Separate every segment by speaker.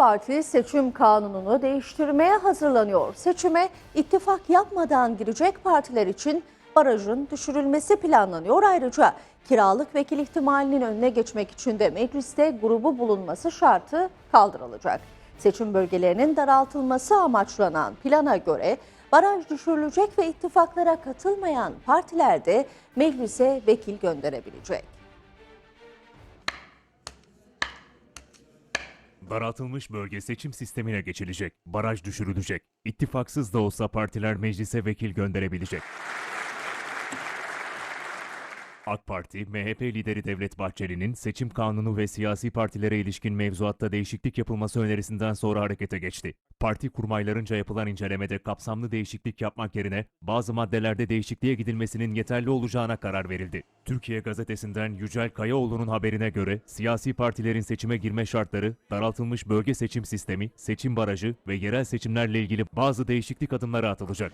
Speaker 1: Parti seçim kanununu değiştirmeye hazırlanıyor. Seçime ittifak yapmadan girecek partiler için barajın düşürülmesi planlanıyor. Ayrıca kiralık vekil ihtimalinin önüne geçmek için de mecliste grubu bulunması şartı kaldırılacak. Seçim bölgelerinin daraltılması amaçlanan plana göre baraj düşürülecek ve ittifaklara katılmayan partiler de meclise vekil gönderebilecek.
Speaker 2: Daraltılmış bölge seçim sistemine geçilecek. Baraj düşürülecek. İttifaksız da olsa partiler meclise vekil gönderebilecek. AK Parti, MHP lideri Devlet Bahçeli'nin seçim kanunu ve siyasi partilere ilişkin mevzuatta değişiklik yapılması önerisinden sonra harekete geçti. Parti kurmaylarınca yapılan incelemede kapsamlı değişiklik yapmak yerine bazı maddelerde değişikliğe gidilmesinin yeterli olacağına karar verildi. Türkiye gazetesinden Yücel Kayaoğlu'nun haberine göre siyasi partilerin seçime girme şartları, daraltılmış bölge seçim sistemi, seçim barajı ve yerel seçimlerle ilgili bazı değişiklik adımları atılacak.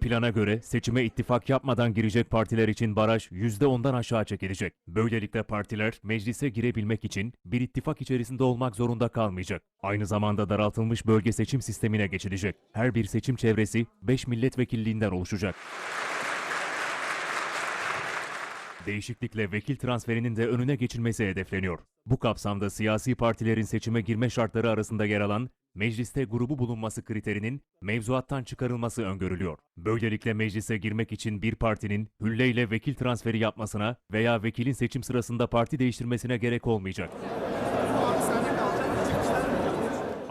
Speaker 2: Plana göre seçime ittifak yapmadan girecek partiler için baraj %10'dan aşağı çekilecek. Böylelikle partiler meclise girebilmek için bir ittifak içerisinde olmak zorunda kalmayacak. Aynı zamanda daraltılmış bölge seçim sistemine geçilecek. Her bir seçim çevresi 5 milletvekilliğinden oluşacak. Değişiklikle vekil transferinin de önüne geçilmesi hedefleniyor. Bu kapsamda siyasi partilerin seçime girme şartları arasında yer alan mecliste grubu bulunması kriterinin mevzuattan çıkarılması öngörülüyor. Böylelikle meclise girmek için bir partinin hülleyle vekil transferi yapmasına veya vekilin seçim sırasında parti değiştirmesine gerek olmayacak.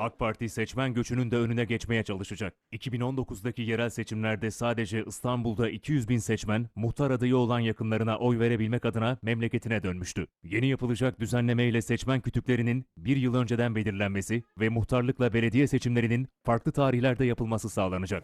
Speaker 2: AK Parti seçmen göçünün de önüne geçmeye çalışacak. 2019'daki yerel seçimlerde sadece İstanbul'da 200 bin seçmen muhtar adayı olan yakınlarına oy verebilmek adına memleketine dönmüştü. Yeni yapılacak düzenlemeyle seçmen kütüklerinin bir yıl önceden belirlenmesi ve muhtarlıkla belediye seçimlerinin farklı tarihlerde yapılması sağlanacak.